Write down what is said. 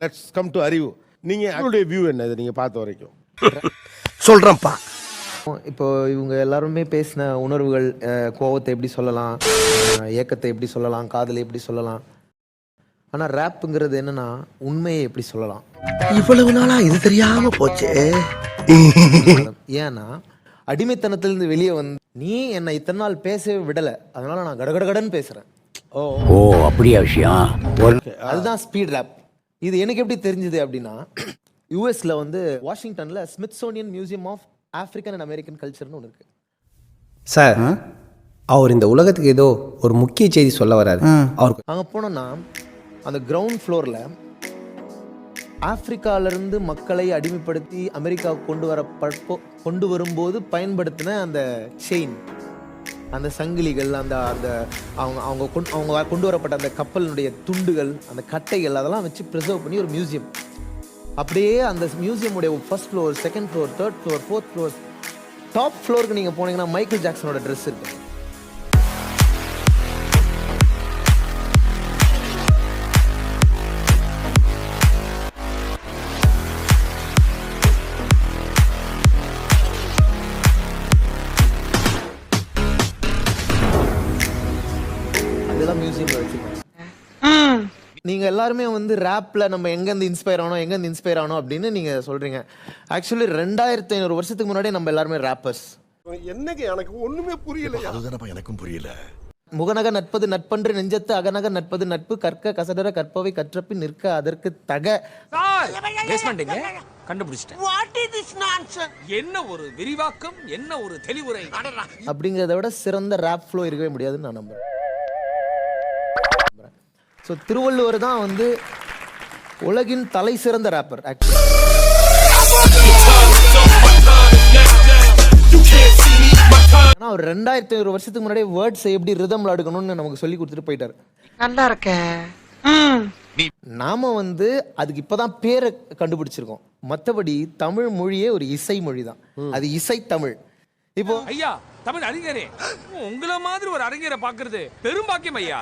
Let's come to அறிவு நீங்க உங்களுடைய வியூ என்ன இது நீங்க பார்த்த வரைக்கும். சொல்றேன்ப்பா. இப்போ இவங்க எல்லாருமே பேசின உணர்வுகள் அஹ், கோவத்தை எப்படி சொல்லலாம் ஏக்கத்தை எப்படி சொல்லலாம் காதலை எப்படி சொல்லலாம். ஆனா ரேப்புங்கிறது என்னன்னா உண்மையை எப்படி சொல்லலாம். இவ்வளவு நாளா இது தெரியாம போச்சே. ஏன்னா அடிமைத்தனத்திலிருந்து வெளியே வந்து நீ என்னை இத்தனை நாள் பேசவே விடல. அதனால நான் கடகடகடன்னு பேசுறேன். ஓ ஓ அப்படியா விஷயம்? ஒரு அதுதான் ஸ்பீட் ரேப் இது எனக்கு எப்படி தெரிஞ்சது அப்படின்னா யூஎஸ்ல வந்து வாஷிங்டன்ல Smithsonian museum of African and American கல்ச்சர்னு ஒன்று இருக்கு. சார் அவர் இந்த உலகத்துக்கு ஏதோ ஒரு முக்கிய செய்தி சொல்ல வராரு. அவருக்கு அங்கே போனோம்னா அந்த கிரவுண்ட் ஃப்ளோரில் ஆப்பிரிக்காவிலிருந்து மக்களை அடிமைப்படுத்தி அமெரிக்காவுக்கு கொண்டு வர கொண்டு வரும்போது பயன்படுத்தின அந்த செயின் அந்த சங்கிலிகள் அந்த அந்த அவங்க அவங்க கொண்டு அவங்க கொண்டு வரப்பட்ட அந்த கப்பலினுடைய துண்டுகள் அந்த கட்டைகள் அதெல்லாம் வச்சு ப்ரிசர்வ் பண்ணி ஒரு மியூசியம் அப்படியே அந்த மியூசியமுடைய first floor second floor third floor fourth floor top ஃப்ளோருக்கு நீங்கள் போனீங்கன்னா மைக்கேல் ஜாக்சனோட ட்ரெஸ் இருக்குது நீங்க எல்லாருமே வந்து ரேப்ல நம்ம எங்க இருந்து இன்ஸ்பயர் ஆனோம் எங்க இருந்து இன்ஸ்பயர் ஆனோம் அப்படின்னு நீங்க சொல்றீங்க. ஆக்சுவலி ரெண்டாயிரத்தி ஐநூறு வருஷத்துக்கு முன்னாடி நம்ம எல்லாருமே ரேப்பர்ஸ் என்னங்க எனக்கு ஒண்ணுமே புரியல அதுதானப்பா எனக்கும் புரியல. முகநக நட்பது நட்பன்று நெஞ்சத்து அகநக நட்பது நட்பு கற்க கசடர கற்பவை கற்றப்பின் நிற்க அதற்கு தக. கண்டுபிடிச்சிட்டேன். என்ன ஒரு விரிவாக்கம் என்ன ஒரு தெளிவுரை? அப்படிங்கிறத விட சிறந்த ரேப் ஃப்ளோ இருக்கவே முடியாதுன்னு நான் நம்புறேன். ஸோ திருவள்ளுவர் தான் வந்து உலகின் தலை சிறந்த ரேப்பர் ஆக்சுவலி ஆனா அவர் ரெண்டாயிரத்தி ஐநூறு வருஷத்துக்கு முன்னாடி வேர்ட்ஸ் எப்படி ரிதம்ல அடுக்கணும்னு நமக்கு சொல்லி கொடுத்துட்டு போயிட்டாரு. நல்லா இருக்க. நாம வந்து அதுக்கு இப்பதான் பேரை கண்டுபிடிச்சிருக்கோம். மத்தபடி தமிழ் மொழியே ஒரு இசை மொழி தான். அது இசை தமிழ். இப்போ ஐயா தமிழ் அறிஞரே. உங்கள மாதிரி ஒரு அறிஞரை பாக்குறது பெரும் பாக்கியம் ஐயா.